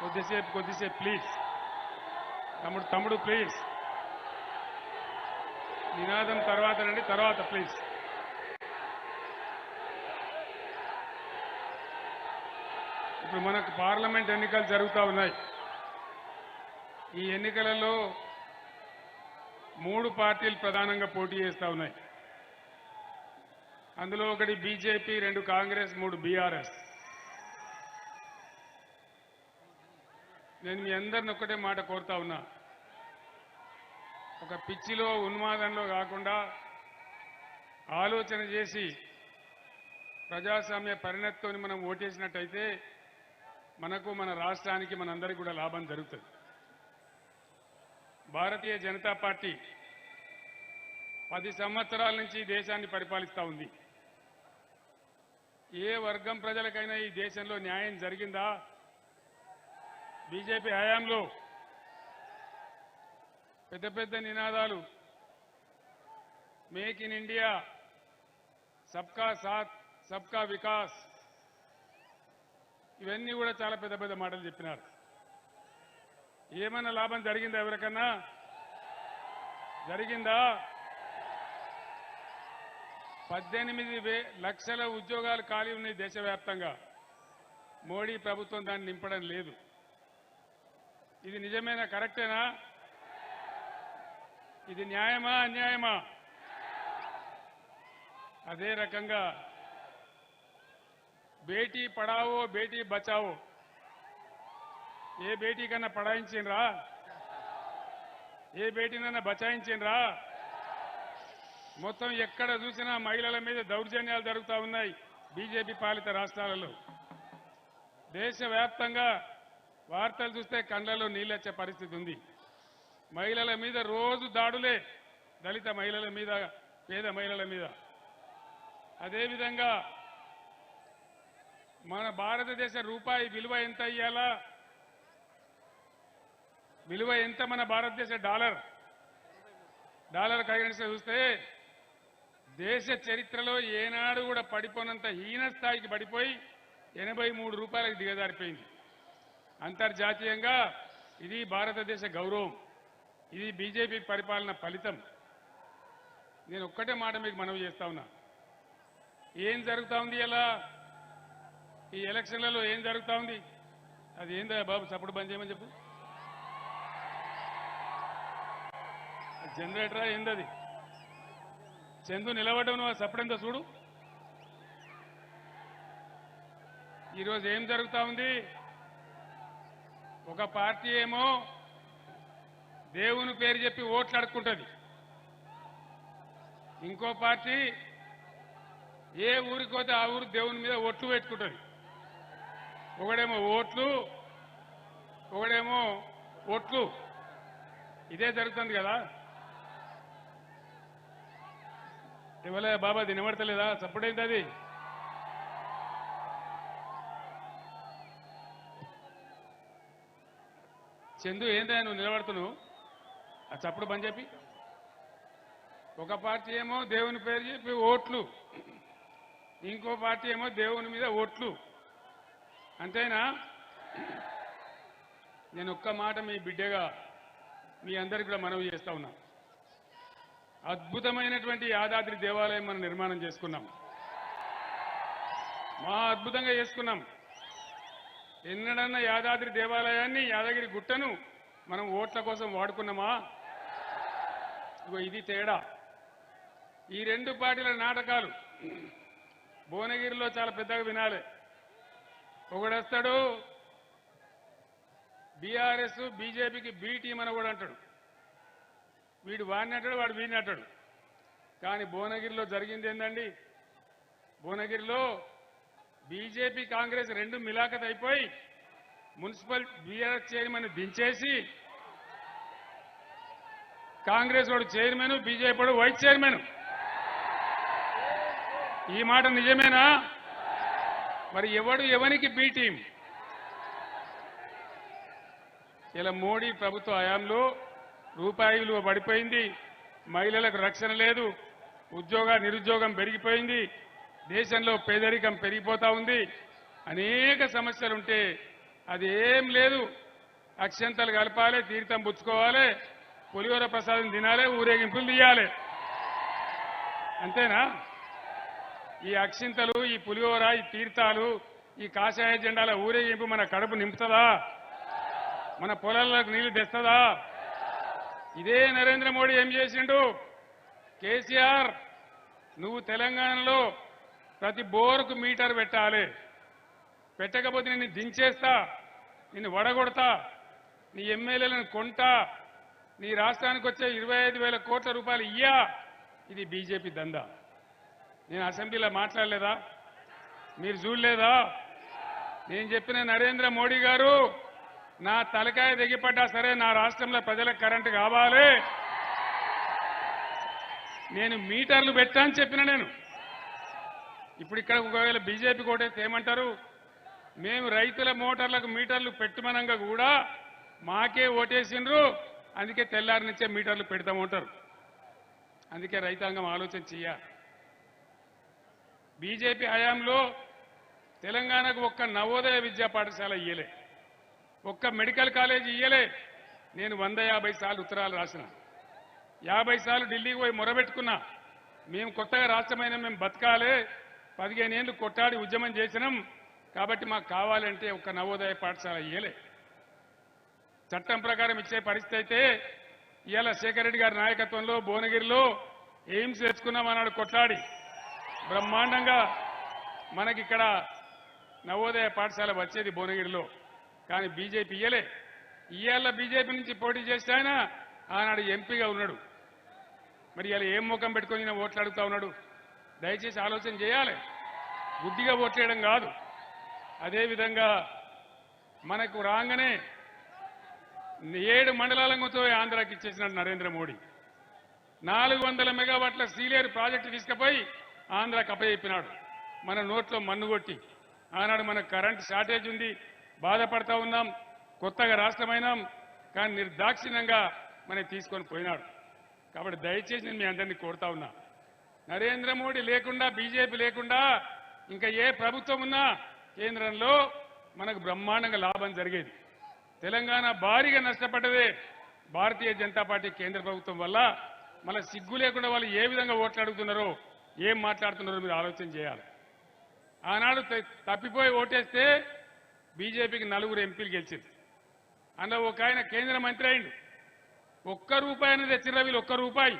కొద్దిసేపు కొద్దిసేపు ప్లీజ్ తమ్ముడు తమ్ముడు ప్లీజ్ నినాదం తర్వాత రండి తర్వాత ప్లీజ్ ఇప్పుడు మనకు పార్లమెంట్ ఎన్నికలు జరుగుతూ ఉన్నాయి. ఈ ఎన్నికలలో మూడు పార్టీలు ప్రధానంగా పోటీ చేస్తూ ఉన్నాయి. అందులో ఒకటి బీజేపీ రెండు కాంగ్రెస్ మూడు బీఆర్ఎస్. నేను మీ అందరిని ఒక్కటే మాట కోరుతా ఉన్నా. ఒక పిచ్చిలో ఉన్మాదంలో కాకుండా ఆలోచన చేసి ప్రజాస్వామ్య పరిణతితో మనం ఓటేసినట్టయితే మనకు మన రాష్ట్రానికి మనందరికీ కూడా లాభం జరుగుతుంది. భారతీయ జనతా పార్టీ పది సంవత్సరాల నుంచి దేశాన్ని పరిపాలిస్తూ ఉంది. ఏ వర్గం ప్రజలకైనా ఈ దేశంలో న్యాయం జరిగిందా? బీజేపీ హయాంలో పెద్ద పెద్ద నినాదాలు. మేక్ ఇన్ ఇండియా సబ్కా సాత్ సబ్కా వికాస్. ఇవన్నీ కూడా చాలా పెద్ద పెద్ద మాటలు చెప్పినారు. ఏమైనా లాభం జరిగిందా ఎవరికన్నా? జరిగిందా? పద్దెనిమిది వే లక్షల ఉద్యోగాలు ఖాళీ ఉన్నాయి దేశవ్యాప్తంగా. మోడీ ప్రభుత్వం దాన్ని నింపడం లేదు. ఇది నిజమేనా? కరెక్టేనా? ఇది న్యాయమా? అన్యాయమా? అదే రకంగా బేటీ పడావో బేటీ బచావో ఏ బేటీ కన్నా పడాయించిండ్రా? ఏ బేటీనన్నా బచాయించిండ్రా? మొత్తం ఎక్కడ చూసినా మహిళల మీద దౌర్జన్యాలు జరుగుతూ ఉన్నాయి బీజేపీ పాలిత రాష్ట్రాలలో. దేశవ్యాప్తంగా వార్తలు చూస్తే కండ్లలో నీళ్ళొచ్చే పరిస్థితి ఉంది. మహిళల మీద రోజు దాడులే. దళిత మహిళల మీద పేద మహిళల మీద. అదేవిధంగా మన భారతదేశ రూపాయి విలువ ఎంత ఇయ్యాలా విలువ ఎంత మన భారతదేశ డాలర్? డాలర్ కరెన్సీ చూస్తే దేశ చరిత్రలో ఏనాడు కూడా పడిపోనంత హీన స్థాయికి పడిపోయి ఎనభై మూడు రూపాయలకు దిగజారిపోయింది. అంతర్జాతీయంగా ఇది భారతదేశ గౌరవం. ఇది బీజేపీ పరిపాలన ఫలితం. నేను ఒక్కటే మాట మీకు మనవి చేస్తా ఉన్నా. ఏం జరుగుతూ ఉంది ఇలా ఈ ఎలక్షన్లలో ఏం జరుగుతూ ఉంది? అది ఏందా బాబు సపోర్ట్ బంద్ చేయమని చెప్పు. జనరేటరా ఏందది? చందు నిలబడ్డం నువ్వు సప్పుడెంతో చూడు. ఈరోజు ఏం జరుగుతూ ఉంది? ఒక పార్టీ ఏమో దేవుని పేరు చెప్పి ఓట్లు అడుక్కుంటుంది ఇంకో పార్టీ ఏ ఊరికి పోతే ఆ ఊరు దేవుని మీద ఓట్లు పెట్టుకుంటుంది. ఒకడేమో ఓట్లు ఒకడేమో ఓట్లు ఇదే జరుగుతుంది కదా? ఇవ్వలే బాబా అది నిలబడతలేదా? చప్పుడైంది అది? చందు ఏందా నువ్వు నిలబడుతున్నావు? ఆ చప్పుడు బంద్ చెప్పి ఒక పార్టీ ఏమో దేవుని పేరు చెప్పి ఓట్లు. ఇంకో పార్టీ ఏమో దేవుని మీద ఓట్లు. అంతేనా? నేను ఒక్క మాట మీ బిడ్డగా మీ అందరికి కూడా మనవి చేస్తా ఉన్నా. అద్భుతమైనటువంటి యాదాద్రి దేవాలయం మనం నిర్మాణం చేసుకున్నాం. మా అద్భుతంగా చేసుకున్నాం. ఎన్నడన్న యాదాద్రి దేవాలయాన్ని యాదగిరి గుట్టను మనం ఓట్ల కోసం వాడుకున్నామా? ఇగో ఇది తేడా. ఈ రెండు పార్టీల నాటకాలు భువనగిరిలో చాలా పెద్దగా వినాలి. ఒకడొస్తాడు బీఆర్ఎస్ బీజేపీకి బీ టీం అని కూడా అంటాడు. వీడు వాడిని అంటాడు వాడు వీడిని అంటాడు. కానీ భువనగిరిలో జరిగింది ఏంటండి భువనగిరిలో బీజేపీ కాంగ్రెస్ రెండు మిలాఖత్ అయిపోయి మున్సిపల్ బీఆర్ఎస్ చైర్మన్ దించేసి కాంగ్రెస్ వాడు చైర్మన్ బీజేపీ వాడు వైస్ చైర్మన్. ఈ మాట నిజమేనా? మరి ఎవడు ఎవనికి బీ టీం? ఇలా మోడీ ప్రభుత్వ హయాంలో రూపాయి విలువ పడిపోయింది మహిళలకు రక్షణ లేదు ఉద్యోగ నిరుద్యోగం పెరిగిపోయింది దేశంలో పేదరికం పెరిగిపోతా ఉంది. అనేక సమస్యలుంటే ఏం లేదు. అక్షంతలు కలపాలి తీర్థం పుచ్చుకోవాలి పులిహోర ప్రసాదం తినాలి ఊరేగింపులు తీయాలి. అంతేనా? ఈ అక్షింతలు ఈ పులిహోర ఈ తీర్థాలు ఈ కాషాయ జెండాల ఊరేగింపు మన కడుపు నింపుతుందా? మన పొలాలకు నీళ్ళు తెస్తుందా? ఇదే నరేంద్ర మోడీ ఏం చేసిండు? కేసీఆర్ నువ్వు తెలంగాణలో ప్రతి బోరుకు మీటర్ పెట్టాలి. పెట్టకపోతే నిన్ను దించేస్తా నిన్ను వడగొడతా నీ ఎమ్మెల్యేలను కొంటా నీ రాష్ట్రానికి వచ్చే ఇరవై ఐదు వేల కోట్ల రూపాయలు ఇయ్యా. ఇది బీజేపీ దందా. నేను అసెంబ్లీలో మాట్లాడలేదా? మీరు చూడలేదా? నేను చెప్పిన నరేంద్ర మోడీ గారు నా తలకాయ దిగిపడ్డా సరే నా రాష్ట్రంలో ప్రజలకు కరెంటు కావాలి. నేను మీటర్లు పెట్టా అని చెప్పిన నేను. ఇప్పుడు ఇక్కడ ఒకవేళ బీజేపీ కోటేస్తే ఏమంటారు? మేము రైతుల మోటార్లకు మీటర్లు పెట్టమనంగా కూడా మాకే ఓటేసిండ్రు అందుకే తెల్లారి నుంచే మీటర్లు పెడతామంటారు అందుకే రైతాంగం ఆలోచన చెయ్యాలి బీజేపీ హయాంలో తెలంగాణకు ఒక్క నవోదయ విద్యా పాఠశాల ఇయ్యలే. ఒక్క మెడికల్ కాలేజ్ ఇయ్యలే. నేను వంద యాభై సార్లు ఉత్తరాలు రాసిన. యాభై సార్లు ఢిల్లీకి పోయి మొరబెట్టుకున్నా. మేము కొత్తగా రాష్ట్రమైన మేము బతకాలే. పదిహేను ఏళ్ళు కొట్టాడి ఉద్యమం చేసినాం. కాబట్టి మాకు కావాలంటే ఒక నవోదయ పాఠశాల ఇయ్యలే. చట్టం ప్రకారం ఇచ్చే పరిస్థితి అయితే ఇవాళ శేఖర్ రెడ్డి గారి నాయకత్వంలో భువనగిరిలో ఎయిమ్స్ తెచ్చుకున్నాం అన్నాడు కొట్లాడి. బ్రహ్మాండంగా మనకిక్కడ నవోదయ పాఠశాల వచ్చేది భువనగిరిలో. కానీ బీజేపీ ఇయ్యలే. ఇవాళ బీజేపీ నుంచి పోటీ చేస్తే ఆయన ఆనాడు ఎంపీగా ఉన్నాడు. మరి ఇలా ఏం ముఖం పెట్టుకొని ఓట్లు అడుగుతా ఉన్నాడు? దయచేసి ఆలోచన చేయాలి. బుద్ధిగా ఓట్లేయడం కాదు. అదేవిధంగా మనకు రాగానే ఏడు మండలాలతో ఆంధ్రాకి ఇచ్చేసినాడు నరేంద్ర మోడీ. నాలుగు వందల మెగావాట్ల సీలేరు ప్రాజెక్టు తీసుకుపోయి ఆంధ్రాకి అప్పచెప్పినాడు. మన నోట్లో మన్ను కొట్టి. ఆనాడు మనకు కరెంట్ షార్టేజ్ ఉంది. బాధపడతా ఉన్నాం. కొత్తగా రాష్ట్రమైనాం. కానీ నిర్దాక్షిణ్యంగా మనం తీసుకొని పోయినాడు. కాబట్టి దయచేసి నేను మీ అందరినీ కోరుతా ఉన్నా. నరేంద్ర మోడీ లేకుండా బీజేపీ లేకుండా ఇంకా ఏ ప్రభుత్వం ఉన్నా కేంద్రంలో మనకు బ్రహ్మాండంగా లాభం జరిగేది. తెలంగాణ భారీగా నష్టపడ్డదే భారతీయ జనతా పార్టీ కేంద్ర ప్రభుత్వం వల్ల. మన సిగ్గు లేకుండా వాళ్ళు ఏ విధంగా ఓట్లు అడుగుతున్నారో ఏం మాట్లాడుతున్నారో మీరు ఆలోచన చేయాలి. ఆనాడు తప్పిపోయి ఓటేస్తే బీజేపీకి నలుగురు ఎంపీలు గెలిచింది అందులో ఒక ఆయన కేంద్ర మంత్రి అయిండు. ఒక్క రూపాయి అనేది తెచ్చిర్రా వీళ్ళు ఒక్క రూపాయి.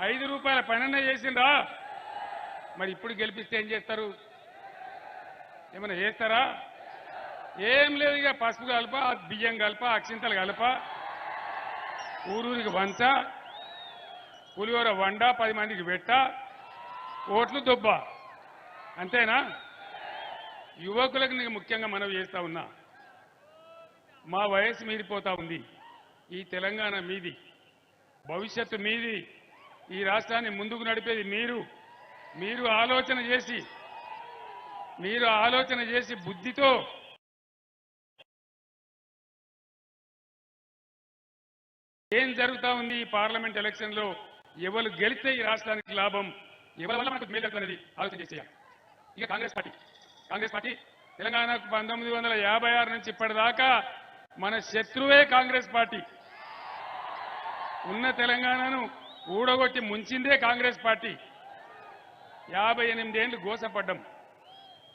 ఐదు రూపాయల పనన్న చేసిండ్రా. మరి ఇప్పుడు గెలిపిస్తే ఏం చేస్తారు? ఏమైనా చేస్తారా? ఏం లేదు ఇక పసుపు కలప బియ్యం కలప అక్షింతలు కలప ఊరూరికి వంచ పులిహోర వండ పది మందికి పెట్ట ఓట్లు దొబ్బ. అంతేనా? యువకులకు నీకు ముఖ్యంగా మనవి చేస్తా ఉన్నా. మా వయసు మీరిపోతా ఉంది. ఈ తెలంగాణ మీది భవిష్యత్తు మీది ఈ రాష్ట్రాన్ని ముందుకు నడిపేది మీరు. మీరు ఆలోచన చేసి మీరు ఆలోచన చేసి బుద్ధితో ఏం జరుగుతా ఉంది ఈ పార్లమెంట్ ఎలక్షన్లో ఎవరు గెలిస్తే ఈ రాష్ట్రానికి లాభం? ఎవరి వల్ల మనకు మేలు అనేది ఆలోచన చేసేయాలి ఇక కాంగ్రెస్ పార్టీ. కాంగ్రెస్ పార్టీ తెలంగాణకు పంతొమ్మిది వందల యాభై ఆరు నుంచి ఇప్పటిదాకా మన శత్రువే కాంగ్రెస్ పార్టీ. ఉన్న తెలంగాణను ఊడగొట్టి ముంచిందే కాంగ్రెస్ పార్టీ. యాభై ఎనిమిదేళ్ళు గోసపడ్డం.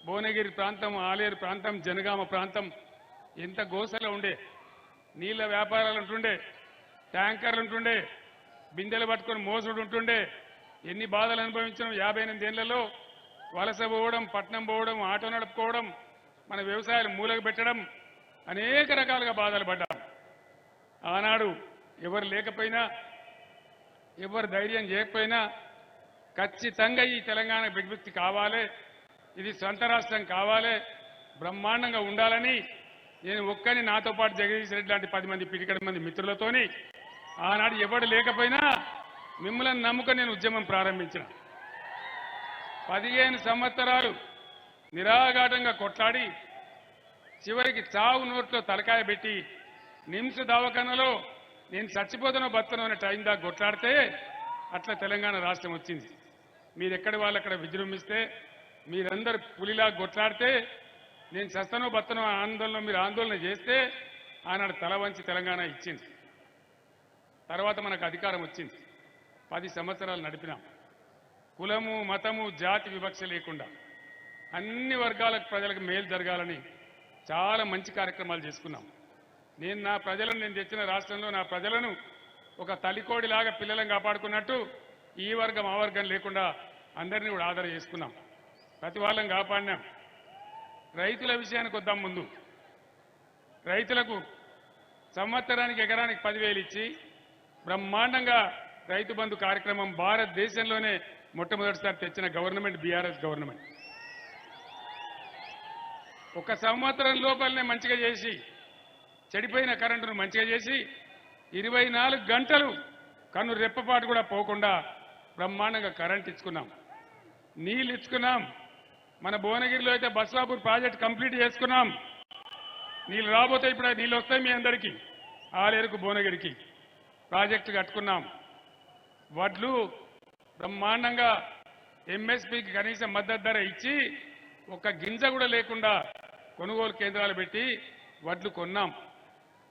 భువనగిరి ప్రాంతం ఆలేరు ప్రాంతం జనగామ ప్రాంతం ఎంత గోసలో ఉండే. నీళ్ళ వ్యాపారాలు ఉంటుండే ట్యాంకర్లు ఉంటుండే బిందెలు పట్టుకొని మోసుడు ఉంటుండే. ఎన్ని బాధలు అనుభవించడం యాభై ఎనిమిదేళ్ళలో వలస పోవడం పట్నం పోవడం ఆటో నడుపుకోవడం మన వ్యవసాయాలు మూలకు పెట్టడం అనేక రకాలుగా బాధలు పడ్డాం. ఆనాడు ఎవరు లేకపోయినా ఎవరు ధైర్యం చేయకపోయినా ఖచ్చితంగా ఈ తెలంగాణ విముక్తి కావాలి. ఇది సొంత రాష్ట్రం కావాలి. బ్రహ్మాండంగా ఉండాలని నేను ఒక్కని నాతో పాటు జగదీష్ రెడ్డి లాంటి పది మంది పిటికడి మంది మిత్రులతోని ఆనాడు ఎవడు లేకపోయినా మిమ్మల్ని నమ్ముకొని నేను ఉద్యమం ప్రారంభించిన. పదిహేను సంవత్సరాలు నిరాఘాటంగా కొట్లాడి చివరికి చావు నోట్లో తలకాయ పెట్టి నిమ్స్ దవాఖానలో నేను చచ్చిపోతానో బతనో అనే టైం దాకా కొట్లాడితే అట్లా తెలంగాణ రాష్ట్రం వచ్చింది. మీరెక్కడి వాళ్ళు అక్కడ విజృంభిస్తే మీరందరూ పులిలా కొట్లాడితే నేను చస్తనో బతనో ఆందోళన మీరు ఆందోళన చేస్తే ఆనాడు తల వంచి తెలంగాణ ఇచ్చింది. తర్వాత మనకు అధికారం వచ్చింది. పది సంవత్సరాలు నడిపినాం. కులము మతము జాతి వివక్ష లేకుండా అన్ని వర్గాల ప్రజలకు మేలు జరగాలని చాలా మంచి కార్యక్రమాలు చేసుకున్నాం. నేను నా ప్రజలను నేను తెచ్చిన రాష్ట్రంలో నా ప్రజలను ఒక తలికోడిలాగా పిల్లలను కాపాడుకున్నట్టు ఈ వర్గం ఆ వర్గం లేకుండా అందరినీ కూడా ఆదర చేసుకున్నాం. ప్రతి వాళ్ళని కాపాడినాం. రైతుల విషయానికి వద్దాం ముందు. రైతులకు సంవత్సరానికి ఎకరానికి పదివేలు ఇచ్చి బ్రహ్మాండంగా రైతు బంధు కార్యక్రమం భారతదేశంలోనే మొట్టమొదటిసారి తెచ్చిన గవర్నమెంట్ బీఆర్ఎస్ గవర్నమెంట్. ఒక సంవత్సరం లోపలనే మంచిగా చేసి చెడిపోయిన కరెంటును మంచిగా చేసి ఇరవై నాలుగు గంటలు కన్ను రెప్పపాటు కూడా పోకుండా బ్రహ్మాండంగా కరెంట్ ఇచ్చుకున్నాం. నీళ్ళు ఇచ్చుకున్నాం. మన భువనగిరిలో అయితే బస్లాపూర్ ప్రాజెక్ట్ కంప్లీట్ చేసుకున్నాం. నీళ్ళు రాబోతే ఇప్పుడు నీళ్ళు వస్తాయి మీ అందరికీ ఆలేరుకు భువనగిరికి. ప్రాజెక్టు కట్టుకున్నాం. వడ్లు బ్రహ్మాండంగా ఎంఎస్పికి కనీసం మద్దతు ధర ఇచ్చి ఒక గింజ కూడా లేకుండా కొనుగోలు కేంద్రాలు పెట్టి వడ్లు కొన్నాం.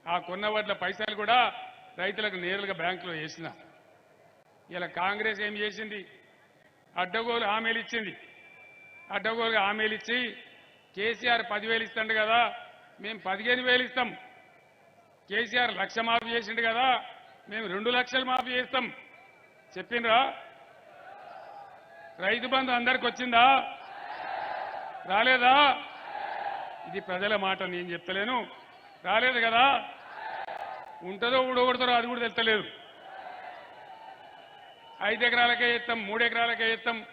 ఆ కొన్న వడ్ల పైసలు కూడా రైతులకు నేరుగా బ్యాంకులో వేసిన. ఇలా కాంగ్రెస్ ఏం చేసింది? అడ్డగోలు హామీలు ఇచ్చింది. అడ్డగోలుగా హామీలు ఇచ్చి కేసీఆర్ పదివేలు ఇస్తాడు కదా మేము పదిహేను వేలు ఇస్తాం. కేసీఆర్ లక్ష మాఫీ చేసిండు కదా మేము రెండు లక్షలు మాఫీ చేస్తాం. చెప్పిండ్రా? రైతు బంధు అందరికి వచ్చిందా? రాలేదా? ఇది ప్రజల మాట నేను చెప్తలేను. రాలేదు కదా? ఉంటుందో ఊడగొడతారో అది కూడా తెలుస్తలేదు. ఐదు ఎకరాలకే ఎత్తాం మూడు ఎకరాలకే ఎత్తాం.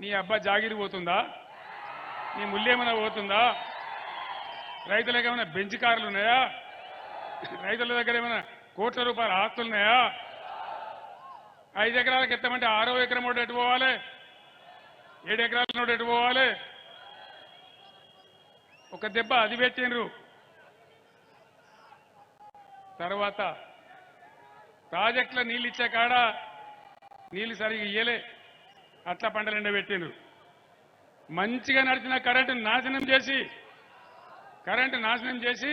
నీ అబ్బా జాగిరి పోతుందా? నీ ముల్లేమైనా పోతుందా? రైతులకు ఏమైనా బెంచ్ కార్లు ఉన్నాయా? రైతుల దగ్గర ఏమైనా కోట్ల రూపాయల ఆస్తులు ఉన్నాయా? ఐదు ఎకరాలకు ఎత్తామంటే ఆరో ఎకరం ఒకటి ఎటు పోవాలి? ఏడు ఎకరాల నోటి ఎటు పోవాలి? ఒక దెబ్బ అది పెట్టినరు తర్వాత ప్రాజెక్టుల నీళ్ళు ఇచ్చే కాడ నీళ్ళు సరిగా ఇయ్యలే. అట్లా పంటలు ఎండబెట్టిండ్రు మంచిగా నడిచిన కరెంటు నాశనం చేసి కరెంటు నాశనం చేసి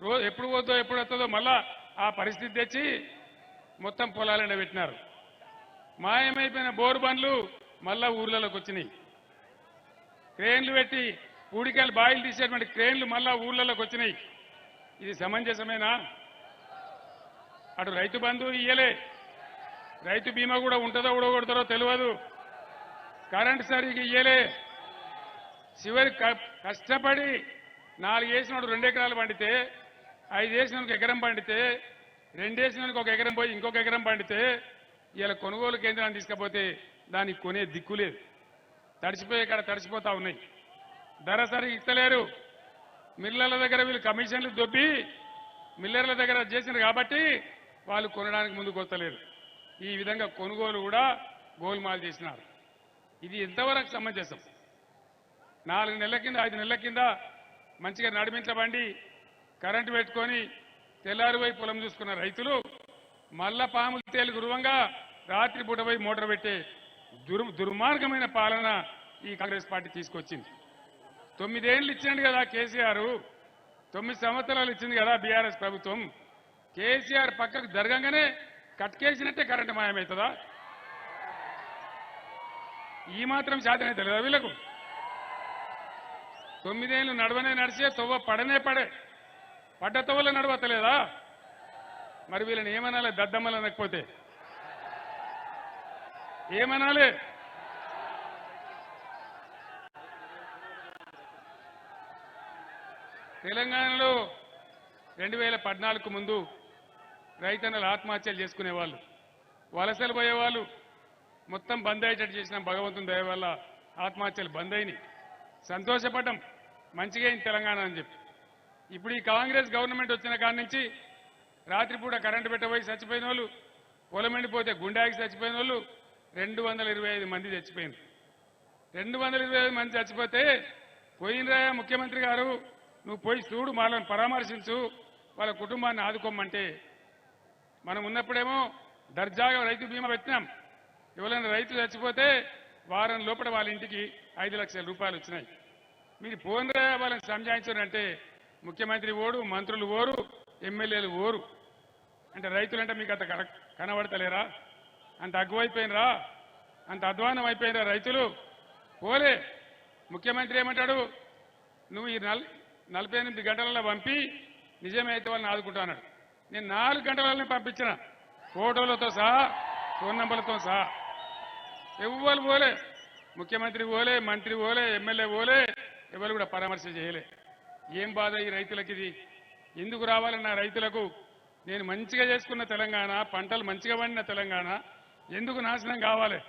రోజు ఎప్పుడు పోతుందో ఎప్పుడు వస్తుందో మళ్ళా ఆ పరిస్థితి తెచ్చి మొత్తం పొలాలు ఎండబెట్టినారు మాయమైపోయిన బోరు బండ్లు మళ్ళా ఊర్లలోకి వచ్చినాయి. క్రేన్లు పెట్టి పూడికాయలు బాయిలు తీసేటువంటి క్రేన్లు మళ్ళా ఊర్లలోకి వచ్చినాయి. ఇది సమంజసమేనా? అటు రైతు బంధు ఇయ్యలే. రైతు బీమా కూడా ఉంటుందో ఉడగొడతారో తెలియదు కరెంట్ సరిగ్గా ఇయ్యలే. చివరి కష్టపడి నాలుగు వేసినోడు రెండు ఎకరాలు పండితే ఐదు వేసినందుకు ఎకరం పండితే రెండు వేసినందుకు ఒక ఎకరం పోయి ఇంకొక ఎకరం పండితే ఇలా కొనుగోలు కేంద్రాన్ని తీసుకపోతే దానికి కొనే దిక్కు లేదు. తడిచిపోయే కాడ తడిచిపోతా ఉన్నాయి. ధర సరిగ్గా ఇస్తలేరు. మిల్లర్ల దగ్గర వీళ్ళు కమిషన్లు దొబ్బి మిల్లర్ల దగ్గర చేసినారు కాబట్టి వాళ్ళు కొనడానికి ముందుకు వస్తలేరు. ఈ విధంగా కొనుగోలు కూడా గోల్మాల్ చేసినారు. ఇది ఎంతవరకు సమంజసం? నాలుగు నెలల కింద ఐదు నెలల కింద మంచిగా నడిపించబండి కరెంటు పెట్టుకొని తెల్లారిపోయి పొలం చూసుకున్న రైతులు మల్ల పాములు తేలి గురువంగా రాత్రిపూట పోయి మోటార్ పెట్టే దుర్ దుర్మార్గమైన పాలన ఈ కాంగ్రెస్ పార్టీ తీసుకొచ్చింది. తొమ్మిదేళ్ళు ఇచ్చిండు కదా కేసీఆర్ తొమ్మిది సంవత్సరాలు ఇచ్చింది కదా బీఆర్ఎస్ ప్రభుత్వం. కేసీఆర్ పక్కకు జరగంగానే కట్కేసినట్టే కరెంటు మాయమవుతుందా? ఈ మాత్రం శాతం తెలియదా వీళ్ళకు? తొమ్మిదేళ్ళు నడవనే నడిచే తొవ్వ పడనే పడే. పడ్డ తొవ్వలో నడవతలేదా మరి వీళ్ళని ఏమనాలి దద్దమ్మలు అనకపోతే? ఏమనాలి? తెలంగాణలో రెండు వేల పద్నాలుగు ముందు రైతన్నలు ఆత్మహత్యలు చేసుకునేవాళ్ళు. వలసలు పోయేవాళ్ళు. మొత్తం బంద్ అయ్యేటట్టు చేసిన భగవంతుని దయ వల్ల ఆత్మహత్యలు బంద్ అయినాయి. సంతోషపడ్డం. మంచిగా అయింది తెలంగాణ అని చెప్పి. ఇప్పుడు ఈ కాంగ్రెస్ గవర్నమెంట్ వచ్చిన కాడి నుంచి రాత్రిపూట కరెంటు పెట్టబోయి చచ్చిపోయిన వాళ్ళు పొలం ఎండిపోతే గుండాకి చచ్చిపోయిన వాళ్ళు రెండు వందల ఇరవై ఐదు మంది చచ్చిపోయింది రెండు వందల ఇరవై ఐదు మంది చచ్చిపోతే పోయినరా ముఖ్యమంత్రి గారు? నువ్వు పోయి చూడు వాళ్ళని పరామర్శించు వాళ్ళ కుటుంబాన్ని ఆదుకోమంటే మనం ఉన్నప్పుడేమో దర్జాగా రైతు బీమా పెట్టినాం. ఎవరైనా రైతు చచ్చిపోతే వారం లోపల వాళ్ళ ఇంటికి ఐదు లక్షల రూపాయలు వచ్చినాయి. మీరు ఫోన్ వాళ్ళని సంజాయించారంటే ముఖ్యమంత్రి ఓడు మంత్రులు ఓరు ఎమ్మెల్యేలు ఓరు. అంటే రైతులంటే మీకు అంత కన- కనబడతలేరా? అంత అగ్గువైపోయినరా? అంత అధ్వానం అయిపోయినరా రైతులు? పోలే. ముఖ్యమంత్రి ఏమంటాడు? నువ్వు ఈ నల్ నలభై ఎనిమిది గంటలలో పంపి నిజమే అయితే వాళ్ళని ఆదుకుంటాను నేను నాలుగు గంటలనే పంపించిన. ఫోటోలతో సహా ఫోన్ నెంబర్లతో సహా. ఎవ్వరు పోలే. ముఖ్యమంత్రి పోలే మంత్రి పోలే ఎమ్మెల్యే పోలే ఎవరు కూడా పరామర్శ చేయలే. ఏం బాధ ఈ రైతులకి ఇది? ఎందుకు రావాలన్న రైతులకు? నేను మంచిగా చేసుకున్న తెలంగాణ పంటలు మంచిగా పండిన తెలంగాణ ఎందుకు నాశనం కావాలి?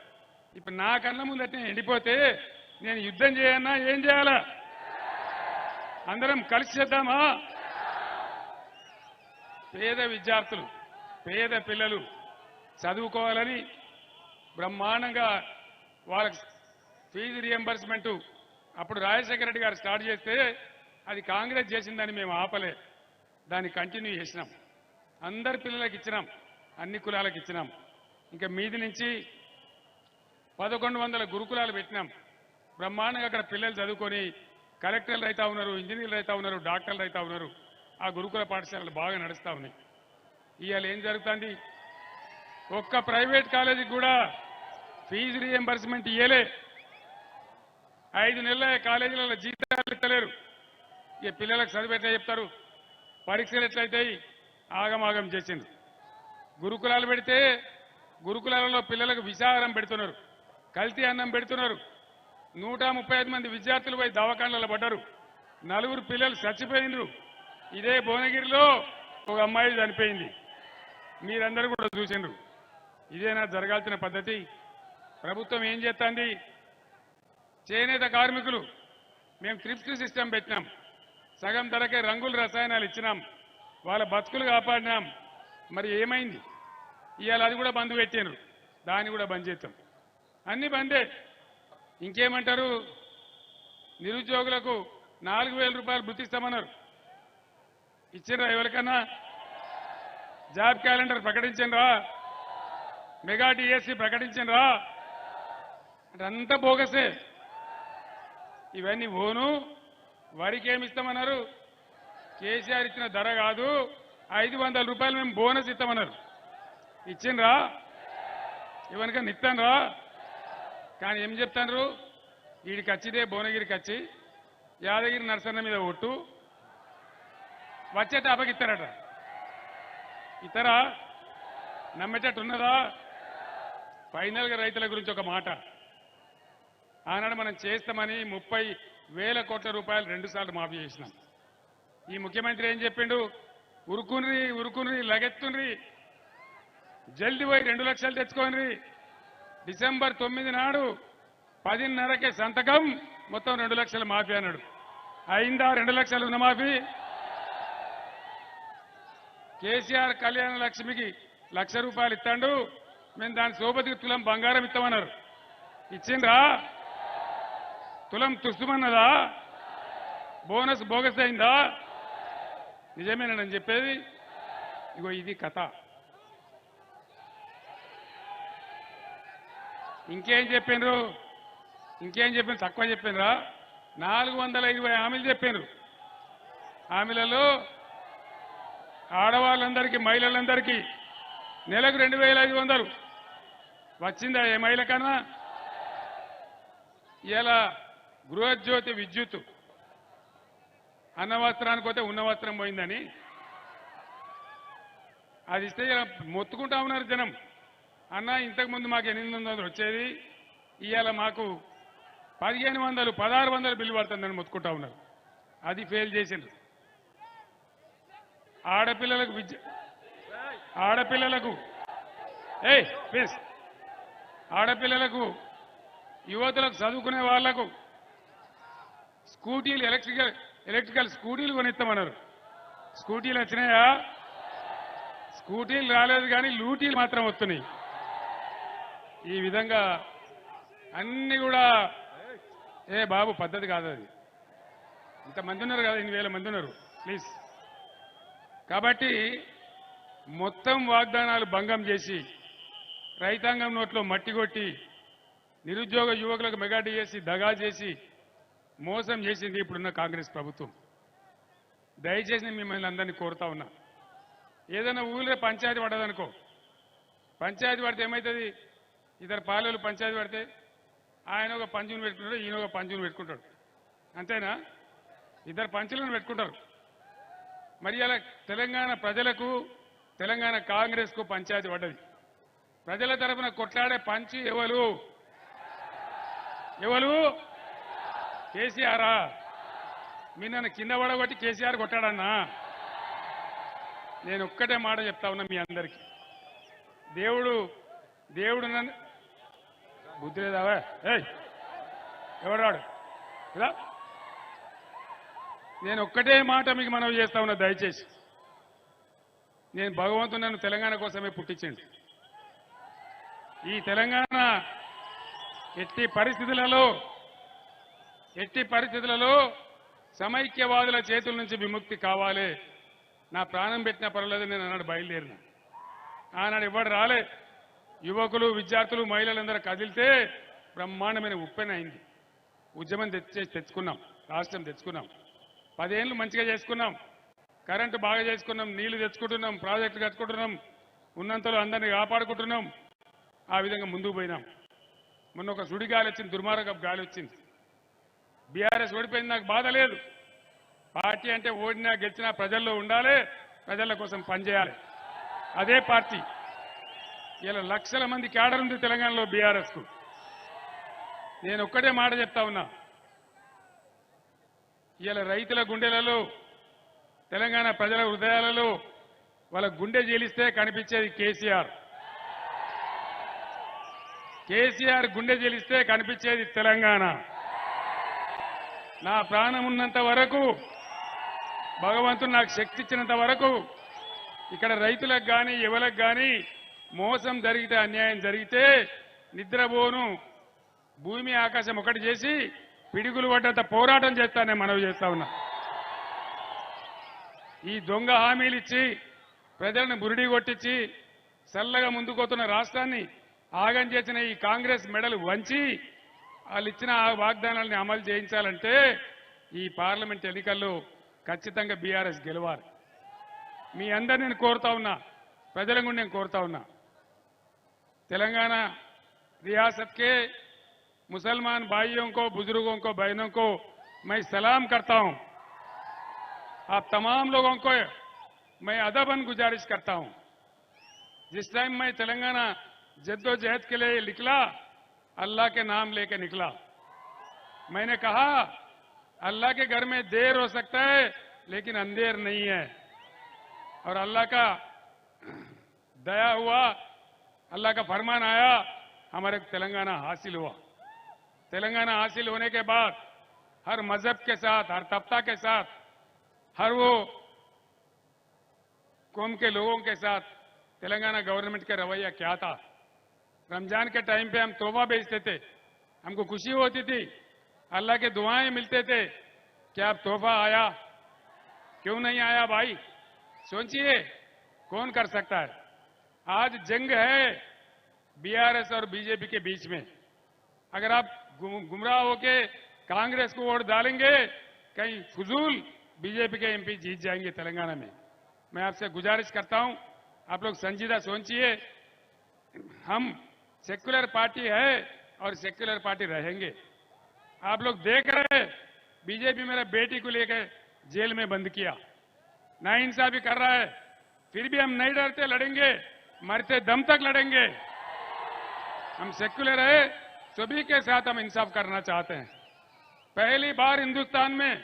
ఇప్పుడు నా కళ్ళ ముందటే ఎండిపోతే నేను యుద్ధం చేయన్నా ఏం చేయాలా? అందరం కలిసి చేద్దామా? పేద విద్యార్థులు పేద పిల్లలు చదువుకోవాలని బ్రహ్మాండంగా వాళ్ళకి ఫీజు రియంబర్స్మెంట్ అప్పుడు రాజశేఖర రెడ్డి గారు స్టార్ట్ చేస్తే అది కాంగ్రెస్ చేసిందని మేము ఆపలే. దాన్ని కంటిన్యూ చేసినాం. అందరి పిల్లలకి ఇచ్చినాం. అన్ని కులాలకు ఇచ్చినాం. ఇంకా మీది నుంచి పదకొండు వందల గురుకులాలు పెట్టినాం. బ్రహ్మాండంగా అక్కడ పిల్లలు చదువుకొని కలెక్టర్లు అయితే ఉన్నారు ఇంజనీర్లు అయితే ఉన్నారు డాక్టర్లు అయితే ఉన్నారు. ఆ గురుకుల పాఠశాలలు బాగా నడుస్తూ ఉన్నాయి. ఇవాళ ఏం జరుగుతుంది? ఒక్క ప్రైవేట్ కాలేజీకి కూడా ఫీజు రీఎంబర్స్మెంట్ ఇయ్యలే. ఐదు నెలల కాలేజీలలో జీతాలు ఇస్తలేరు. ఇక పిల్లలకు చదువు ఎట్లా చెప్తారు? పరీక్షలు ఎట్లయితాయి? ఆగమాగం చేసింది గురుకులాలు పెడితే గురుకులాలలో పిల్లలకు విషాహారం పెడుతున్నారు. కల్తీ అన్నం పెడుతున్నారు. నూట ముప్పై ఐదు మంది విద్యార్థులు పోయి దవాఖానలలో పడ్డారు. నలుగురు పిల్లలు చచ్చిపోయినరు ఇదే భువనగిరిలో ఒక అమ్మాయి చనిపోయింది. మీరందరూ కూడా చూసిండ్రు. ఇదేనా జరగాల్సిన పద్ధతి? ప్రభుత్వం ఏం చేస్తుంది చేనేత కార్మికులు మేము ట్రిప్స్ సిస్టమ్ పెట్టినాం. సగం ధరకే రంగుల రసాయనాలు ఇచ్చినాం. వాళ్ళ బతుకులు కాపాడినాం. మరి ఏమైంది? ఇవాళ అది కూడా బంద్ పెట్టారు దాన్ని కూడా బంద్ చేస్తాం అన్ని బందే. ఇంకేమంటారు? నిరుద్యోగులకు నాలుగు వేల రూపాయలు గుర్తిస్తామన్నారు ఇచ్చిండ్రా ఎవరికన్నా? జాబ్ క్యాలెండర్ ప్రకటించండ్రా మెగా డిఎస్సి ప్రకటించండ్రా అంటే అంతా బోగసే. ఇవన్నీ ఓను. వరికి ఏమి ఇస్తామన్నారు? కేసీఆర్ ఇచ్చిన ధర కాదు. ఐదు వందల రూపాయలు మేము బోనస్ ఇస్తామన్నారు. ఇచ్చిండ్రా ఇవనకన్నా ఇస్తాన్రా కానీ ఏం చెప్తాన్రు వీడికి వచ్చిదే భువనగిరికి వచ్చి యాదగిరి నరసన్న మీద ఒట్టు. వచ్చేట అప్పగిస్తారట. ఇతరా నమ్మేటట్టు ఉన్నదా? ఫైనల్గా రైతుల గురించి ఒక మాట. ఆనాడు మనం చేస్తామని ముప్పై వేల కోట్ల రూపాయలు రెండుసార్లు మాఫీ చేసినాం. ఈ ముఖ్యమంత్రి ఏం చెప్పిండు? ఉరుకుని ఉరుకుని లగెత్తుండ్రి జల్ది పోయి రెండు లక్షలు తెచ్చుకోండి డిసెంబర్ తొమ్మిది నాడు పదిన్నరకే సంతకం మొత్తం రెండు లక్షలు మాఫీ అన్నాడు. అయిందా? రెండు లక్షలు రుణమాఫీ కేసీఆర్ కళ్యాణ లక్ష్మికి లక్ష రూపాయలు ఇస్తాడు. మేము దాని సోపతికి తులం బంగారం ఇస్తామన్నారు. ఇచ్చిండ్రా? తులం తుస్తుమన్నదా బోనస్ బోగస్ అయిందా? నిజమేనని చెప్పేది? ఇగో ఇది కథ. ఇంకేం చెప్పిండ్రు ఇంకేం చెప్పిండ్రు తక్కువ చెప్పిండ్రా నాలుగు వందల ఇరవై హామీలు చెప్పిండ్రు హామీలలో ఆడవాళ్ళందరికీ మహిళలందరికీ నెలకు రెండు వేల ఐదు వందలు. వచ్చిందా ఏ మహిళ కన్నా? ఇలా గృహజ్యోతి విద్యుత్ అన్న వస్త్రానికి పోతే ఉన్న వస్త్రం పోయిందని. అది ఇస్తే ఇలా మొత్తుకుంటా ఉన్నారు జనం. అన్న ఇంతకుముందు మాకు ఎనిమిది వందలు వచ్చేది. ఇవాళ మాకు పదిహేను వందలు పదహారు వందలు బిల్లు పడుతుందని మొత్తుకుంటా ఉన్నారు. అది ఫెయిల్ చేసిండ్రు. ఆడపిల్లలకు విద్య ఆడపిల్లలకు. ఏ ప్లీజ్ ఆడపిల్లలకు యువతలకు చదువుకునే వాళ్ళకు స్కూటీలు ఎలక్ట్రికల్ ఎలక్ట్రికల్ స్కూటీలు కొనిస్తామన్నారు స్కూటీలు వచ్చినాయా? స్కూటీలు రాలేదు కానీ లూటీలు మాత్రం వస్తున్నాయి. ఈ విధంగా అన్ని కూడా ఏ బాబు పద్ధతి కాదు అది. ఇంతమంది ఉన్నారు కదా ఇన్ని వేల మంది ఉన్నారు. ప్లీజ్ కాబట్టి మొత్తం వాగ్దానాలు భంగం చేసి రైతాంగం నోట్లో మట్టి కొట్టి నిరుద్యోగ యువకులకు మెగాటి చేసి దగా చేసి మోసం చేసింది ఇప్పుడున్న కాంగ్రెస్ ప్రభుత్వం. దయచేసి నేను మిమ్మల్ని అందరినీ కోరుతా ఉన్నా. ఏదైనా ఊళ్ళో పంచాయతీ పడదనుకో పంచాయతీ పడితే ఏమవుతుంది ఇద్దరు పాలెలు పంచాయతీ పడితే ఆయన ఒక పంచుని పెట్టుకుంటాడు ఈయన ఒక పంచుని పెట్టుకుంటాడు. అంతేనా? ఇద్దరు పంచులను పెట్టుకుంటారు. మరి అలా తెలంగాణ ప్రజలకు తెలంగాణ కాంగ్రెస్కు పంచాయతీ పడ్డది. ప్రజల తరఫున కొట్లాడే పంచి ఎవరు? ఎవరు? కేసీఆరా? మీ నన్ను కింద పడగొట్టి కేసీఆర్ కొట్టాడన్నా? నేను ఒక్కటే మాట చెప్తా ఉన్నా మీ అందరికీ. దేవుడు దేవుడు నన్ను బుద్ధి లేదావా ఏయ్! ఎవడాడు ఇలా? నేను ఒక్కటే మాట మీకు మనవి చేస్తా ఉన్నా దయచేసి. నేను భగవంతుడు నన్ను తెలంగాణ కోసమే పుట్టించండి. ఈ తెలంగాణ ఎట్టి పరిస్థితులలో ఎట్టి పరిస్థితులలో సమైక్యవాదుల చేతుల నుంచి విముక్తి కావాలి. నా ప్రాణం పెట్టిన పర్వాలేదు నేను అన్నాడు బయలుదేరిన. ఆనాడు ఎవడు రాలే? యువకులు విద్యార్థులు మహిళలందరూ కదిలితే బ్రహ్మాండమైన ఉప్పెన అయింది. ఉద్యమం తెచ్చే తెచ్చుకున్నాం రాష్ట్రం తెచ్చుకున్నాం. పదేళ్ళు మంచిగా చేసుకున్నాం. కరెంటు బాగా చేసుకున్నాం నీళ్ళు తెచ్చుకుంటున్నాం ప్రాజెక్టులు కట్టుకుంటున్నాం ఉన్నంతలో అందరినీ కాపాడుకుంటున్నాం. ఆ విధంగా ముందుకు పోయినాం. మొన్న ఒక సుడి గాలి వచ్చింది దుర్మార్గపు గాలి వచ్చింది. బీఆర్ఎస్ ఓడిపోయింది నాకు బాధ లేదు. పార్టీ అంటే ఓడినా గెలిచినా ప్రజల్లో ఉండాలి ప్రజల కోసం పనిచేయాలి. అదే పార్టీ. ఇలా లక్షల మంది క్యాడర్ ఉంది తెలంగాణలో బీఆర్ఎస్కు. నేను ఒక్కటే మాట చెప్తా ఉన్నా. ఇలా రైతుల గుండెలలో తెలంగాణ ప్రజల హృదయాలలో వాళ్ళ గుండె జీలిస్తే కనిపించేది కేసీఆర్. కేసీఆర్ గుండె జీలిస్తే కనిపించేది తెలంగాణ. నా ప్రాణం ఉన్నంత వరకు భగవంతుడు నాకు శక్తి ఇచ్చినంత వరకు ఇక్కడ రైతులకు కానీ యువలకు కానీ మోసం జరిగితే అన్యాయం జరిగితే నిద్రపోను. భూమి ఆకాశం ఒకటి చేసి పిడుగులు పడ్డంత పోరాటం చేస్తానే మనవి చేస్తా ఉన్నా. ఈ దొంగ హామీలు ఇచ్చి ప్రజలను బురిడి కొట్టించి చల్లగా ముందుకోతున్న రాష్ట్రాన్ని ఆగం చేసిన ఈ కాంగ్రెస్ మెడలు వంచి వాళ్ళు ఇచ్చిన ఆ వాగ్దానాలని అమలు చేయించాలంటే ఈ పార్లమెంట్ ఎన్నికల్లో ఖచ్చితంగా బీఆర్ఎస్ గెలవాలి. మీ అందరు నేను కోరుతా ఉన్నా ప్రజల నేను కోరుతా ఉన్నా. తెలంగాణ రియాసత్కే मुसलमान भाइयों को, बुज़ुर्गों को, बहनों को मैं सलाम करता हूँ। आप तमाम लोगों को मैं अदबन गुजारिश करता हूँ। जिस टाइम मैं तेलंगाना जद्दोजहद के लिए निकला, अल्लाह के नाम लेके निकला। मैंने कहा, अल्लाह के घर में देर हो सकता है, लेकिन अंधेर नहीं है। और अल्लाह का दया हुआ, अल्लाह का फरमान आया, हमारे तेलंगाना हासिल हुआ। तेलंगाना हासिल होने के बाद, हर मज़हब के साथ, हर तबका के साथ, हर वो कौम के लोगों के साथ तेलंगाना गवर्नमेंट का रवैया क्या था? रमज़ान के टाइम पे हम तोहफा बेचते थे। हमको खुशी होती थी। अल्लाह के दुआएँ मिलते थे क्या अब तोहफा आया। क्यों नहीं आया भाई? सोचिए, कौन कर सकता है? आज जंग है बीआरएस और बीजेपी के बीच में। अगर आप गुम- गुमराह होके कांग्रेस को वोट डालेंगे, कहीं फजूल बीजेपी के एमपी जीत जाएँगे तेलंगाना में। मैं आपसे गुजारिश करता हूँ, आप लोग संजीदा सोचिए, हम सेक्युलर पार्टी है और सेक्युलर पार्टी रहेंगे। आप लोग देख रहे बीजेपी मेरा बेटी को लेकर जेल में बंद किया। नाइंसाफी कर रहा है, फिर भी हम नहीं डरते, लड़ेंगे, मरते दम तक लड़ेंगे। हम सेक्युलर है सभी के साथ हम इंसाफ करना चाहते हैं। पहली बार हिंदुस्तान में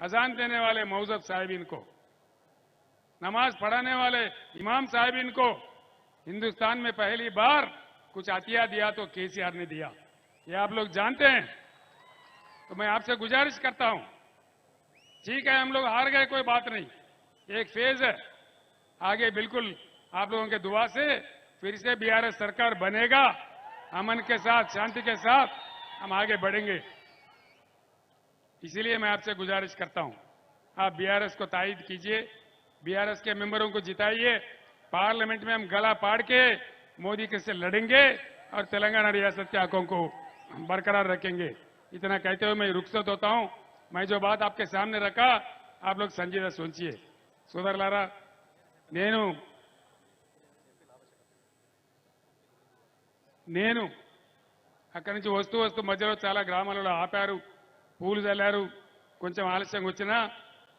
अजान देने वाले मौजब साहिबीन को, नमाज़ पढ़ाने वाले इमाम साहिबीन को हिंदुस्तान में पहली बार कुछ अतिया दिया तो केसीआर ने दिया। ये आप लोग जानते हैं। तो मैं आपसे गुजारिश करता हूँ। ठीक है, हम लोग हार गए, कोई बात नहीं। एक फ़ेज़ है। आगे बिल्कुल आप लोगों के दुआ से फिर से बीआरएस सरकार बनेगा। अमन के साथ, शांति के साथ हम आगे बढ़ेंगे। इसीलिए मैं आपसे गुजारिश करता हूँ। आप बीआरएस को ताइद कीजिए। बीआरएस के मेंबरों को जिताइए। पार्लियामेंट में हम गला पाड़ के मोदी के से लड़ेंगे और तेलंगाना रियासत के हकों को बरकरार रखेंगे। इतना कहते हुए मैं रुखसत होता हूँ। मैं जो बात आपके सामने रखा, आप लोग संजीदा सोचिए। सुधर लारा, नैनू నేను అక్కడి నుంచి వస్తూ వస్తూ మధ్యలో చాలా గ్రామాలలో ఆపారు పూలు చల్లారు కొంచెం ఆలస్యంగా వచ్చినా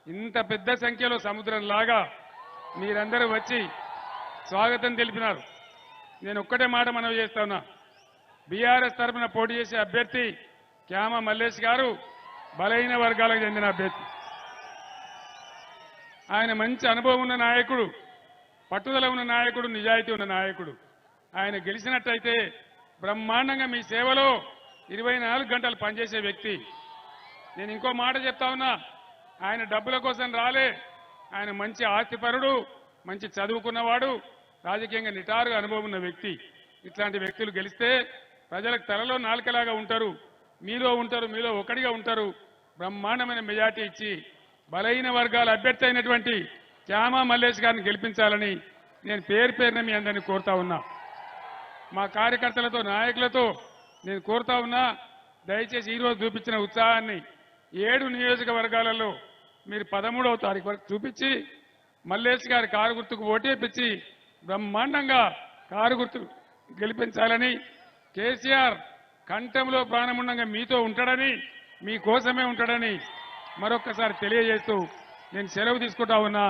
ఇంత పెద్ద సంఖ్యలో సముద్రంలాగా మీరందరూ వచ్చి స్వాగతం తెలిపినారు. నేను ఒక్కటే మాట మనవి చేస్తా ఉన్నా. బీఆర్ఎస్ తరఫున పోటీ చేసే అభ్యర్థి క్యామ మల్లేష్ గారు బలహీన వర్గాలకు చెందిన అభ్యర్థి. ఆయన మంచి అనుభవం ఉన్న నాయకుడు పట్టుదల ఉన్న నాయకుడు నిజాయితీ ఉన్న నాయకుడు. ఆయన గెలిచినట్టయితే బ్రహ్మాండంగా మీ సేవలో ఇరవై నాలుగు గంటలు పనిచేసే వ్యక్తి. నేను ఇంకో మాట చెప్తా ఉన్నా ఆయన డబ్బుల కోసం రాలే. ఆయన మంచి ఆస్తిపరుడు మంచి చదువుకున్నవాడు రాజకీయంగా నిటారుగా అనుభవం ఉన్న వ్యక్తి. ఇట్లాంటి వ్యక్తులు గెలిస్తే ప్రజలకు తలలో నాలుకలాగా ఉంటారు. మీలో ఉంటారు మీలో ఒకటిగా ఉంటారు. బ్రహ్మాండమైన మెజార్టీ ఇచ్చి బలహీన వర్గాల అభ్యర్థి అయినటువంటి క్యామా మల్లేష్ గారిని గెలిపించాలని నేను పేరు పేరున మీ అందరినీ కోరుతా ఉన్నా. మా కార్యకర్తలతో నాయకులతో నేను కోరుతా ఉన్నా దయచేసి ఈరోజు చూపించిన ఉత్సాహాన్ని ఏడు నియోజకవర్గాలలో మీరు పదమూడవ తారీఖు వరకు చూపించి మల్లేష్ గారి కారు గుర్తుకు ఓటేపించి బ్రహ్మాండంగా కారు గుర్తు గెలిపించాలని కేసీఆర్ కంఠంలో ప్రాణముండంగా మీతో ఉంటాడని మీకోసమే ఉంటాడని మరొక్కసారి తెలియజేస్తూ నేను సెలవు తీసుకుంటా ఉన్నా.